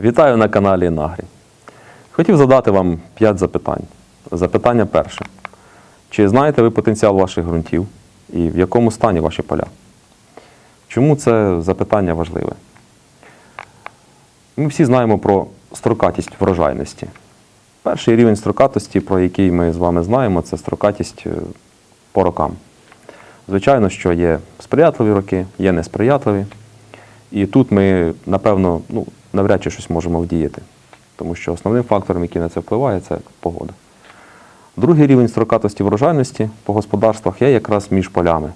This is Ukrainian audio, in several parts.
Вітаю на каналі Нагрі. Хотів задати вам 5 запитань. Запитання перше. Чи знаєте ви потенціал ваших ґрунтів і в якому стані ваші поля? Чому це запитання важливе? Ми всі знаємо про строкатість врожайності. Перший рівень строкатості, про який ми з вами знаємо, це строкатість е, по рокам. Звичайно, що є сприятливі роки, є несприятливі. І тут ми, напевно, ну, навряд чи щось можемо вдіяти, тому що основним фактором, який на це впливає, це погода. Другий рівень строкатості врожайності по господарствах є якраз між полями.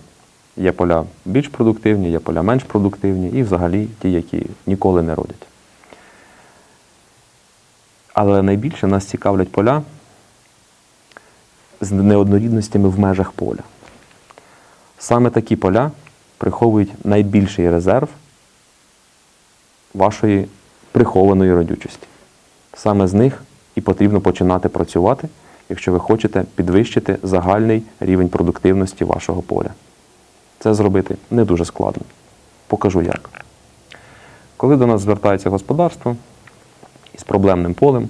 Є поля більш продуктивні, є поля менш продуктивні і взагалі ті, які ніколи не родять. Але найбільше нас цікавлять поля з неоднорідностями в межах поля. Саме такі поля приховують найбільший резерв вашої прихованої родючості. Саме з них і потрібно починати працювати, якщо ви хочете підвищити загальний рівень продуктивності вашого поля. Це зробити не дуже складно. Покажу як. Коли до нас звертається господарство із проблемним полем,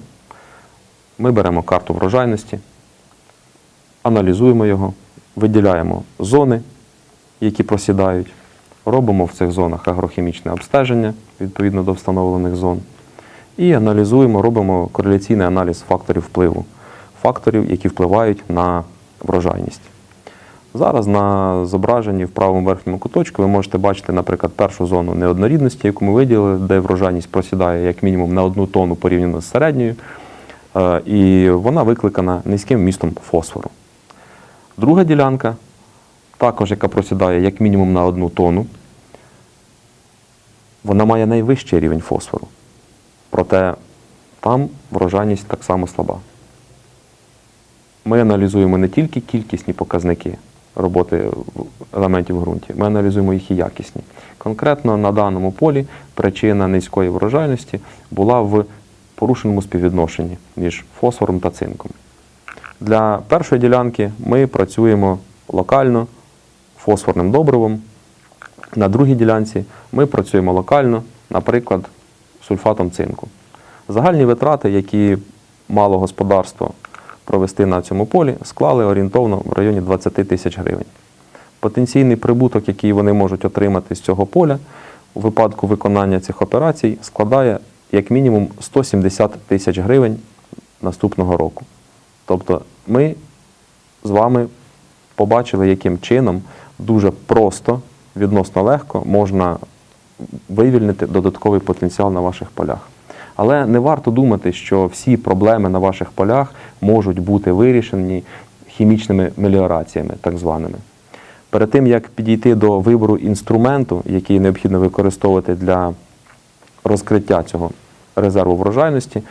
ми беремо карту врожайності, аналізуємо його, виділяємо зони, які просідають, робимо в цих зонах агрохімічне обстеження відповідно до встановлених зон. І аналізуємо, робимо кореляційний аналіз факторів впливу, факторів, які впливають на врожайність. Зараз на зображенні в правому верхньому куточку ви можете бачити, наприклад, першу зону неоднорідності, яку ми виділили, де врожайність просідає як мінімум на одну тонну порівняно з середньою, Е, і вона викликана низьким вмістом фосфору. Друга ділянка, також яка просідає як мінімум на одну тонну, вона має найвищий рівень фосфору. Проте там врожайність так само слаба. Ми аналізуємо не тільки кількісні показники роботи елементів в ґрунті, ми аналізуємо їх і якісні. Конкретно на даному полі причина низької врожайності була в порушеному співвідношенні між фосфором та цинком. Для першої ділянки ми працюємо локально фосфорним добривом. На другій ділянці ми працюємо локально, наприклад, сульфатом цинку. Загальні витрати, які мало господарство провести на цьому полі, склали орієнтовно в районі 20 тисяч гривень. Потенційний прибуток, який вони можуть отримати з цього поля у випадку виконання цих операцій, складає як мінімум 170 тисяч гривень наступного року. Тобто ми з вами побачили, яким чином дуже просто, відносно легко можна вивільнити додатковий потенціал на ваших полях. Але не варто думати, що всі проблеми на ваших полях можуть бути вирішені хімічними меліораціями, так званими. Перед тим, як підійти до вибору інструменту, який необхідно використовувати для розкриття цього резерву врожайності,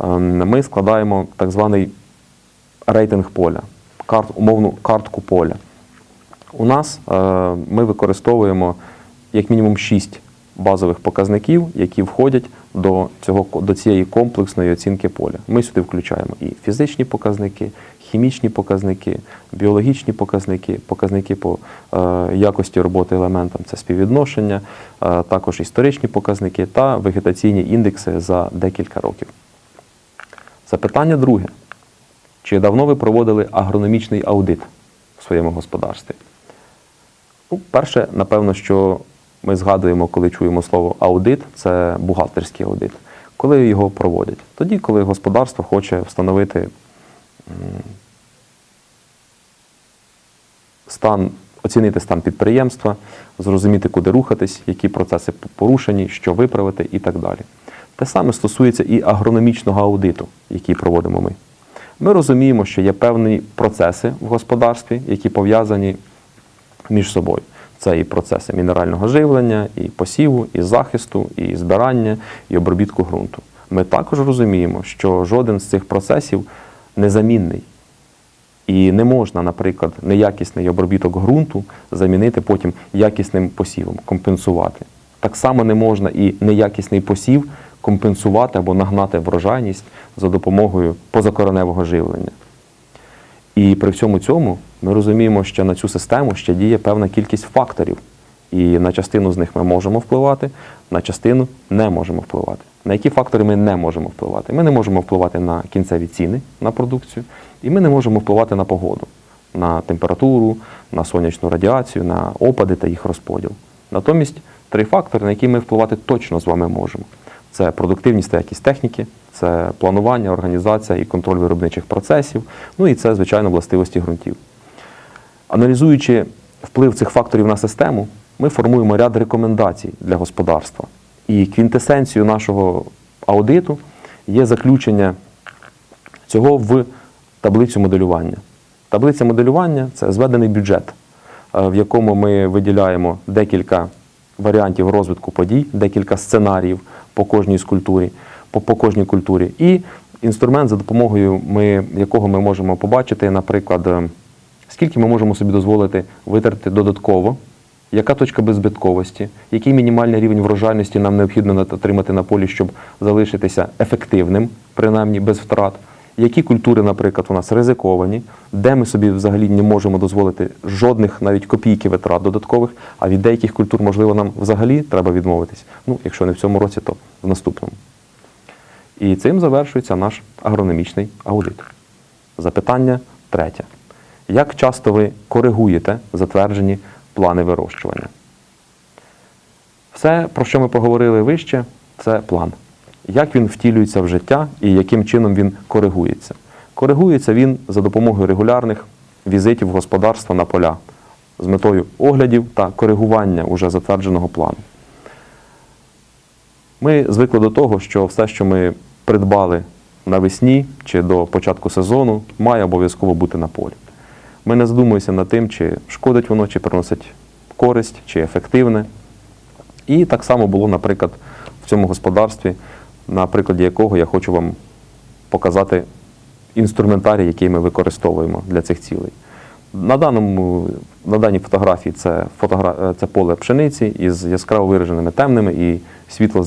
ем, ми складаємо так званий рейтинг поля, карт, умовну картку поля. У нас е, ми використовуємо як мінімум 6 базових показників, які входять до, цього, до цієї комплексної оцінки поля. Ми сюди включаємо і фізичні показники, хімічні показники, біологічні показники, показники по е, якості роботи елементам це співвідношення, е, також історичні показники та вегетаційні індекси за декілька років. Запитання друге. Чи давно ви проводили агрономічний аудит в своєму господарстві? Ну, перше, напевно, що ми згадуємо, коли чуємо слово аудит, це бухгалтерський аудит. Коли його проводять? Тоді, коли господарство хоче встановити стан, оцінити стан підприємства, зрозуміти, куди рухатись, які процеси порушені, що виправити і так далі. Те саме стосується і агрономічного аудиту, який проводимо ми. Ми розуміємо, що є певні процеси в господарстві, які пов'язані між собою. Це і процеси мінерального живлення, і посіву, і захисту, і збирання, і обробітку ґрунту. Ми також розуміємо, що жоден з цих процесів незамінний. І не можна, наприклад, неякісний обробіток ґрунту замінити потім якісним посівом, компенсувати. Так само не можна і неякісний посів компенсувати або нагнати врожайність за допомогою позакореневого живлення. І при всьому цьому ми розуміємо, що на цю систему ще діє певна кількість факторів. І на частину з них ми можемо впливати, на частину не можемо впливати. На які фактори ми не можемо впливати? Ми не можемо впливати на кінцеві ціни на продукцію, і ми не можемо впливати на погоду, на температуру, на сонячну радіацію, на опади та їх розподіл. Натомість три фактори, на які ми впливати точно з вами можемо: це продуктивність та якість техніки, це планування, організація і контроль виробничих процесів, ну і це, звичайно, властивості ґрунтів. Аналізуючи вплив цих факторів на систему, ми формуємо ряд рекомендацій для господарства. І квінтесенцією нашого аудиту є заключення цього в таблицю моделювання. Таблиця моделювання це зведений бюджет, е, в якому ми виділяємо декілька варіантів розвитку подій, декілька сценаріїв по кожній скульптурі, по, по кожній культурі. І інструмент, за допомогою ми, якого ми можемо побачити, наприклад, е, скільки ми можемо собі дозволити витратити додатково, яка точка беззбитковості, який мінімальний рівень врожайності нам необхідно отримати на полі, щоб залишитися ефективним, принаймні без втрат. Які культури, наприклад, у нас ризиковані, де ми собі взагалі не можемо дозволити жодних навіть копійки витрат додаткових, а від деяких культур, можливо, нам взагалі треба відмовитись. Ну, якщо не в цьому році, то в наступному. І цим завершується наш агрономічний аудит. Запитання третє. Як часто ви коригуєте затверджені плани вирощування? Все, про що ми поговорили вище, це план. Як він втілюється в життя і яким чином він коригується? Коригується він за допомогою регулярних візитів господарства на поля з метою оглядів та коригування уже затвердженого плану. Ми звикли до того, що все, що ми придбали навесні чи до початку сезону, має обов'язково бути на полі. Ми не задумуємося над тим, чи шкодить воно, чи приносить користь, чи ефективне. І так само було, наприклад, в цьому господарстві, на прикладі якого я хочу вам показати інструментарій, який ми використовуємо для цих цілей. На, даному, на даній фотографії це, фотогра... е, це поле пшениці із яскраво вираженими темними і світло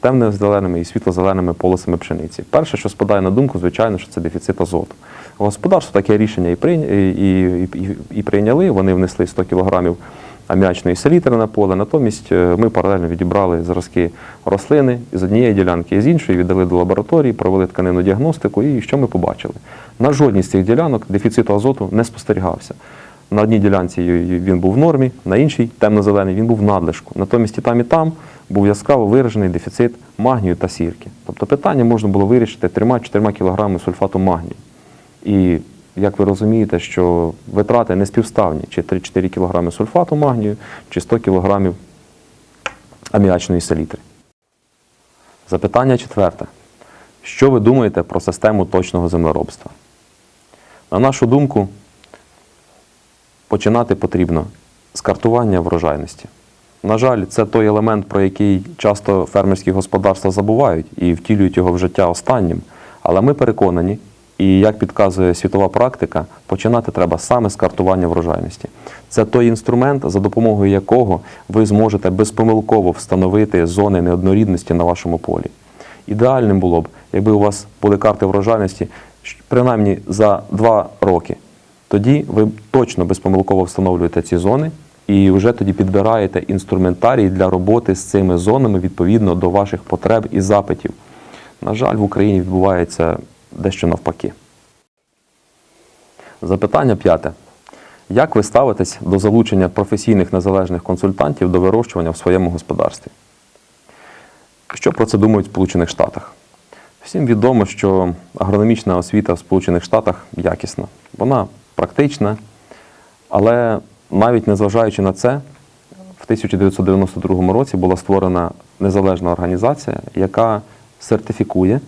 темно-зеленими і світло-зеленими полосами пшениці. Перше, що спадає на думку, звичайно, що це дефіцит азоту. Господарство таке рішення і прийняли. Вони внесли 100 кілограмів аміачної селітри на поле. Натомість е, ми паралельно відібрали зразки рослини з однієї ділянки і з іншої, віддали до лабораторії, провели тканинну діагностику. І що ми побачили? На жодній з цих ділянок дефіциту азоту не спостерігався. На одній ділянці він був в нормі, на іншій темно-зелений він був в надлишку. Натомість і там, і там був яскраво виражений дефіцит магнію та сірки. Тобто питання можна було вирішити 3-4 кг сульфату магнію. І як ви розумієте, що витрати не співставні, чи 3-4 кг сульфату магнію, чи 100 кг аміачної селітри. Запитання четверте. Що ви думаєте про систему точного землеробства? На нашу думку, починати потрібно з картування врожайності. На жаль, це той елемент, про який часто фермерські господарства забувають і втілюють його в життя останнім. Але ми переконані, і як підказує світова практика, починати треба саме з картування врожайності. Це той інструмент, за допомогою якого ви зможете безпомилково встановити зони неоднорідності на вашому полі. Ідеальним було б, якби у вас були карти врожайності принаймні за два роки. Тоді ви точно безпомилково встановлюєте ці зони і вже тоді підбираєте інструментарій для роботи з цими зонами відповідно до ваших потреб і запитів. На жаль, в Україні відбувається дещо навпаки. Запитання п'яте. Як ви ставитесь до залучення професійних незалежних консультантів до вирощування в своєму господарстві? Що про це думають в Сполучених Штатах? Всім відомо, що агрономічна освіта в Сполучених Штатах якісна. Вона практична, але навіть незважаючи на це, в 1992 році була створена незалежна організація, яка сертифікує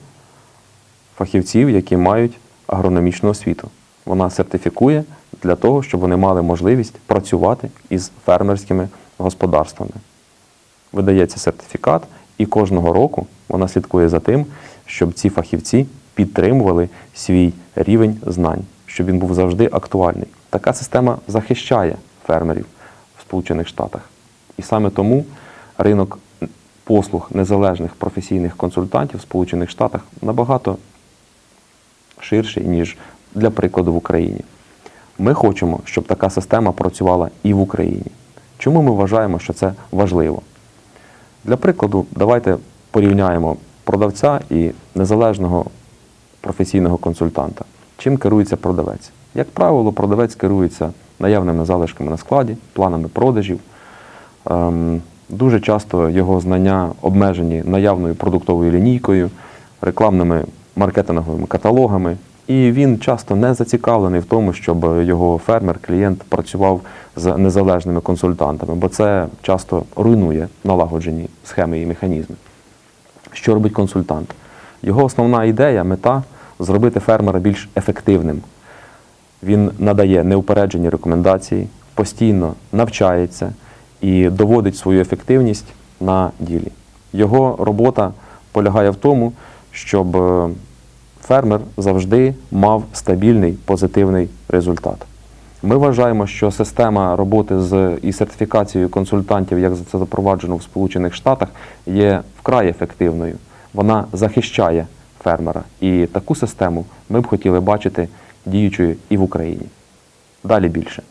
фахівців, які мають агрономічну освіту. Вона сертифікує для того, щоб вони мали можливість працювати із фермерськими господарствами. Видається сертифікат, і кожного року вона слідкує за тим, щоб ці фахівці підтримували свій рівень знань, щоб він був завжди актуальний. Така система захищає фермерів в Сполучених Штатах. І саме тому ринок послуг незалежних професійних консультантів в Сполучених Штатах набагато ширший, ніж для прикладу в Україні. Ми хочемо, щоб така система працювала і в Україні. Чому ми вважаємо, що це важливо? Для прикладу, давайте порівняємо продавця і незалежного професійного консультанта. Чим керується продавець? Як правило, продавець керується наявними залишками на складі, планами продажів. Ем, Дуже часто його знання обмежені наявною продуктовою лінійкою, рекламними маркетинговими каталогами, і він часто не зацікавлений в тому, щоб його фермер, клієнт працював з незалежними консультантами, бо це часто руйнує налагоджені схеми і механізми. Що робить консультант? Його основна ідея, мета зробити фермера більш ефективним. Він надає неупереджені рекомендації, постійно навчається і доводить свою ефективність на ділі. Його робота полягає в тому, щоб е, фермер завжди мав стабільний позитивний результат. Ми вважаємо, що система роботи з і сертифікацією консультантів, як це запроваджено в Сполучених Штатах, є вкрай ефективною. Вона захищає фермера. І таку систему ми б хотіли бачити діючою і в Україні. Далі більше.